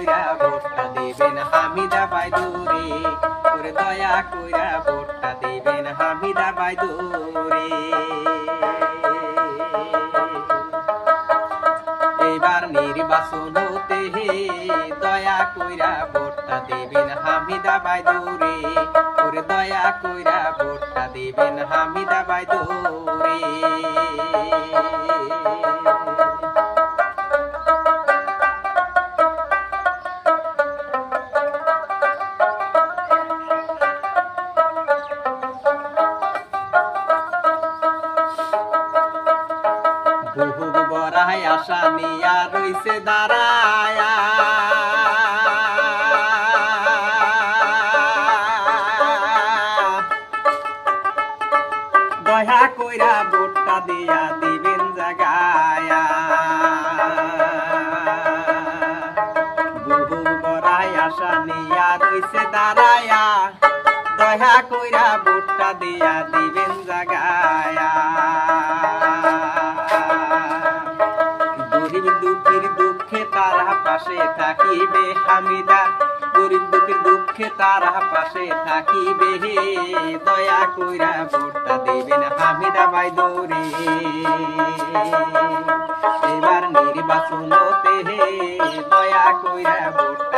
কইরা ভোটটা দিবেন হামিদা বাইদুরে। ওরে দয়া কইরা ভোটটা দিবেন হামিদা বাইদুরে। এবার নির্বাচন হতে হে, দয়া কইরা ভোটটা দিবেন হামিদা ওরে দয়া কইরা ভোটটা দিবেন হামিদা বাইদুরে। বহু বড়াই আশা নিয়া রইছে দাঁড়ায়া। দয়া কইরা ভোটটা দিয়া দিবেন জাগায়া। বহু বড়াই আশা নিয়া রইছে দাঁড়ায়া। দয়া কইরা ভোটটা দিয়া দিবেন জাগায়া। গরিব দুঃখের দুঃখে তারা পাশে থাকিবে হামিদা। গরিব দুঃখের দুঃখে তারা পাশে থাকিবে হে। দয়া কইরা ভোটটা দেবেন হামিদা ভাই দৌড়ে এবার নির্বাচনতে হে। দয়া কইরা ভোটটা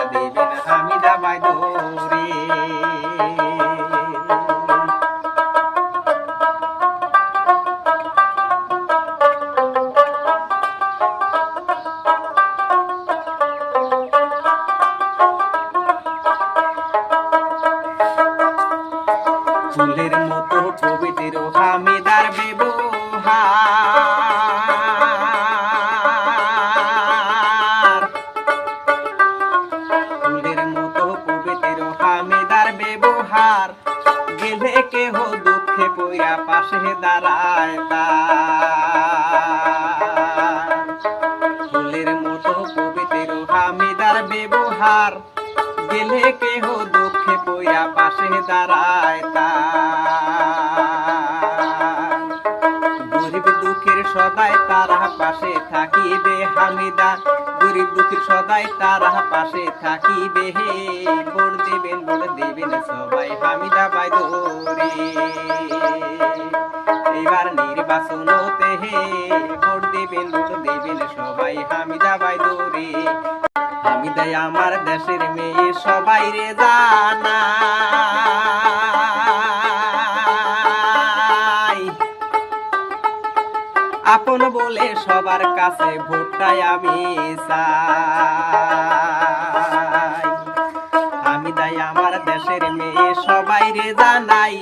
ব্যবহার গেলে কেহ দুঃখে পইরা পাশে দাঁড়ায় তার। ফুলের মতো পবিত্র হামিদার ব্যবহার। গেলে কেহ দুঃখে পইরা পাশে দাঁড়ায় তার। গরিব দুঃখের সদাই তারা পাশে থাকিবে হামিদা গরিব দুঃখের সদাই তারা পাশে থাকিবে হে আমার দেশের মেয়ে, সবাই রে জানাই আপন বলে সবার কাছে ভোটটাই আমি আমি তাই আমার দেশের মেয়ে, সবাই রে জানাই।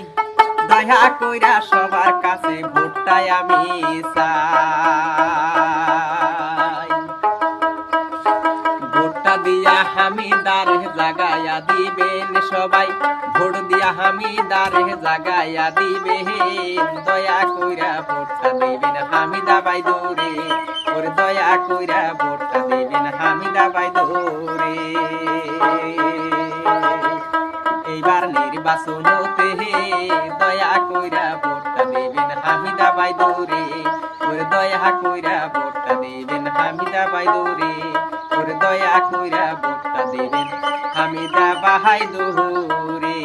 দয়া কইরা সবার কাছে ভোটটাই আমি চাই জাগায়া দিবেন সবাই। ভোট দিয়া হামিদার জাগায়া দিবেন। দয়া কইরা ভোটটা দিবেন হামিদা বাই দৌড়ে ওর দয়া কইরা ভোটটা দিবেন হামিদা বাই দৌড়ে এইবার নির্বাচন হতে দয়া কইরা ভোটটা দিবেন হামিদা বাই দৌড়ে ওর দয়া কইরা ভোটটা দিবেন হামিদা বাই দৌড়ে ওর দয়া কইরা ভোটটা দিবেন হামিদা বাহাই দৌড়ে